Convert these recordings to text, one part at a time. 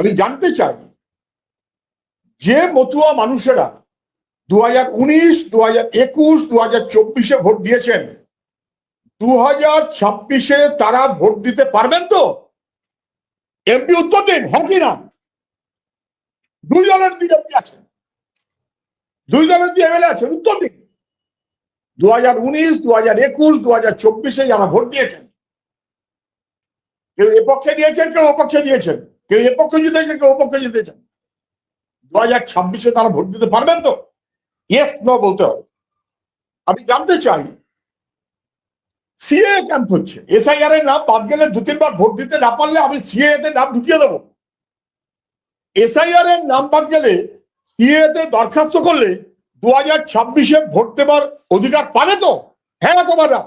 আমি জানতে চাই, যে মতুয়া মানুষেরা দু হাজার উনিশ দু হাজার একুশ দু হাজার চব্বিশে ভোট দিয়েছেন দু হাজার ছাব্বিশে তারা ভোট দিতে পারবেন তো? এমপি উত্তর দিন হ্যাঁ কি না? দুই দলের বিজেপি আছেন দুই দলের দিয়ে এমএলএ আছেন উত্তর দিন। দু হাজার উনিশ দু হাজার একুশ দু হাজার চব্বিশে যারা ভোট দিয়েছেন, কেউ এ পক্ষে দিয়েছেন, কেউ অপক্ষে দিয়েছেন। কেউ এ পক্ষে জিতেছেন কেউ অপক্ষে জিতেছেন দু হাজার ছাব্বিশে তারা ভোট দিতে পারবেন তো? ইয়েস নো বলতে হবে। আমি জানতে চাই সিএ ক্যাম্প হচ্ছে। এসআইআর এর নাম বাদ গেলে দু, তিনবার ভোট দিতে না পারলে আমি সিএ তে নাম ঢুকিয়ে দেবো। এসআইআর এর নাম বাদ গেলে সিএ তে দরখাস্ত করলে দু হাজার ছাব্বিশে ভোট দেবার অধিকার পাবে তো? হ্যাঁ তোমারা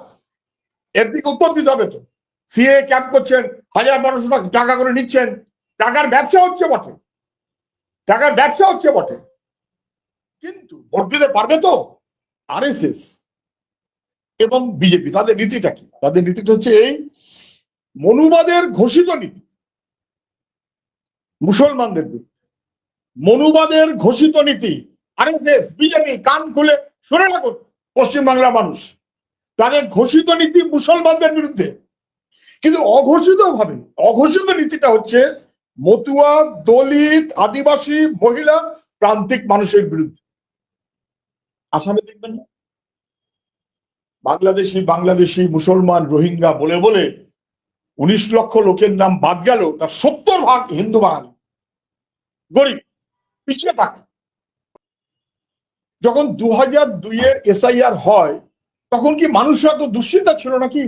এর দিকে উত্তর দিতে হবে তো। সিএ ক্যাম্প করছেন, হাজার বারোশো টাকা করে নিচ্ছেন। টাকার ব্যবসা হচ্ছে বটে। টাকার ব্যবসা হচ্ছে বটে। কিন্তু ভোট দিতে পারবে তো আরএসএস। এবং বিজেপি, তাদের নীতিটা কি? তাদের নীতিটা হচ্ছে এই, মনুবাদের ঘোষিত নীতি। মুসলমানদের বিরুদ্ধে। মনুবাদের ঘোষিত নীতি। আরএসএস, বিজেপি, কান খুলে শুনে রাখুন, পশ্চিমবাংলার মানুষ। তাদের ঘোষিত নীতি মুসলমানদের বিরুদ্ধে। কিন্তু অঘোষিত ভাবে অঘোষিত নীতিটা হচ্ছে মতুয়া, দলিত, আদিবাসী, মহিলা, প্রান্তিক মানুষের বিরুদ্ধে। আসামে দেখবেন না? বাংলাদেশি বাংলাদেশি, মুসলমান, রোহিঙ্গা বলে বলে উনিশ লক্ষ লোকের নাম বাদ গেল, তার সত্তর ভাগ হিন্দু বাঙালি। গরিব, পিছিয়ে থাকে। যখন দু হাজার দুইয়ের এসআইআর হয়, তখন কি মানুষরা তো দুশ্চিন্তা ছিল নাকি?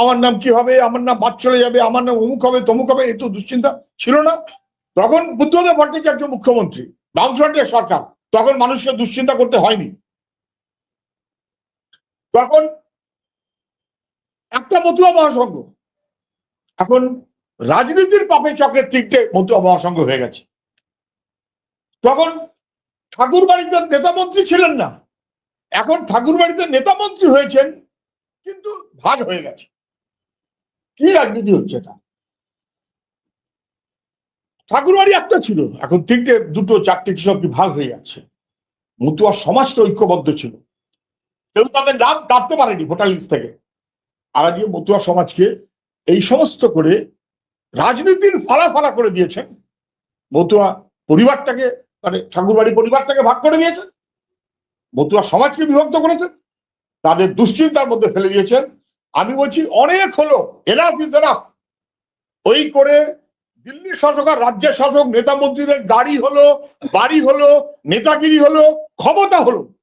আমার নাম কি হবে? আমার নাম বাদ চলে যাবে, আমার নাম অমুক হবে, তমুক হবে এই তো দুশ্চিন্তা ছিল না। তখন বুদ্ধদেব ভট্টাচার্য মুখ্যমন্ত্রী, বামফ্রন্টের সরকার, তখন মানুষকে দুশ্চিন্তা করতে হয়নি। তখন একটা মতুয়া মহাসংঘ, এখন রাজনীতির পাপে চক্রের তিনটে মতুয়া মহাসংঘ হয়ে গেছে। তখন ঠাকুর বাড়িতে নেতা মন্ত্রী ছিলেন না, এখন ঠাকুর বাড়িতে নেতা মন্ত্রী হয়েছেন, কিন্তু ভাগ হয়ে গেছে। কি রাজনীতি হচ্ছে এটা? ঠাকুর বাড়ি একটা ছিল, এখন তিনটে, দুটো, চারটে কৃষক ভাগ হয়ে যাচ্ছে। মতুয়া সমাজটা ঐক্যবদ্ধ ছিল। কেউ তাদের নাম কাটতে পারেনি ভোটার লিস্ট থেকে। আর আজকে মতুয়া সমাজকে এই সমস্ত করে রাজনীতির ফালা ফালা করে দিয়েছেন। মতুয়া পরিবারটাকে মানে ঠাকুরবাড়ি পরিবারটাকে ভাগ করে দিয়েছেন। মতুয়া সমাজকে বিভক্ত করেছেন। তাদের দুশ্চিন্তার মধ্যে ফেলে দিয়েছেন। আমি বলছি, অনেক হলো। এনাফ ইজ এনাফ ওই করে দিল্লির শাসক আর রাজ্যের শাসক, নেতা মন্ত্রীদের গাড়ি হলো, বাড়ি হলো, নেতাগিরি হলো, ক্ষমতা হলো।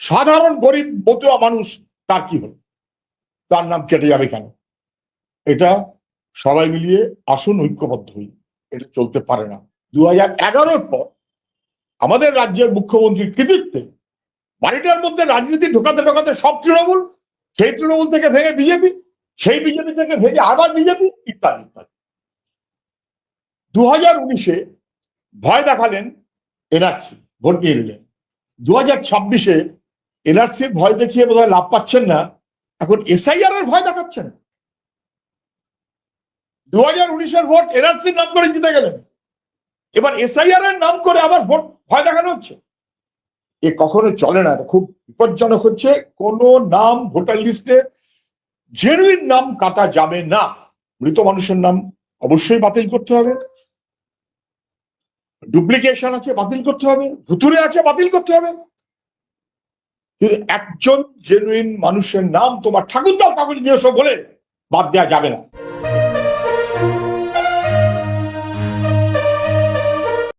সাধারণ গরিব মতুয়া মানুষ, তার কি হলো? তার নাম কেটে যাবে কেন? এটা সবাই মিলিয়ে আসুন, ঐক্যবদ্ধ হই। এটা চলতে পারে না। দু হাজার এগারোর পর আমাদের রাজ্যের মুখ্যমন্ত্রীর কৃতিত্বে বাড়িটার মধ্যে রাজনীতি ঢোকাতে ঢোকাতে সব তৃণমূল সেই তৃণমূল থেকে ভেঙে বিজেপি, সেই বিজেপি থেকে ভেঙে আবার বিজেপি, ইত্যাদি ইত্যাদি। দু হাজার উনিশে ভয় দেখালেন এনআরসি ভোট নিয়ে নিলেন দু হাজার ছাব্বিশে এনআরসির ভয় দেখিয়ে বোধহয় লাভ পাচ্ছেন না। এখন এসআইআর এর ভয় দেখাচ্ছেন। দু হাজার উনিশের ভোট এনআরসির নাম করে জিতে গেলেন। এবার এসআইআর এর নাম করে আবার ভোট ভয় দেখানো হচ্ছে। এ কখনো চলে না। খুব বিপজ্জনক হচ্ছে। কোন নাম ভোটার লিস্টে জেনুইন নাম কাটা যাবে না। মৃত মানুষের নাম অবশ্যই বাতিল করতে হবে। ডুপ্লিকেশন আছে, বাতিল করতে হবে। ভুতুরে আছে, বাতিল করতে হবে। কিন্তু একজন জেনুইন মানুষের নাম তোমার ঠাকুরদার কাগজ নিয়ে বলে বাদ দেওয়া যাবে না।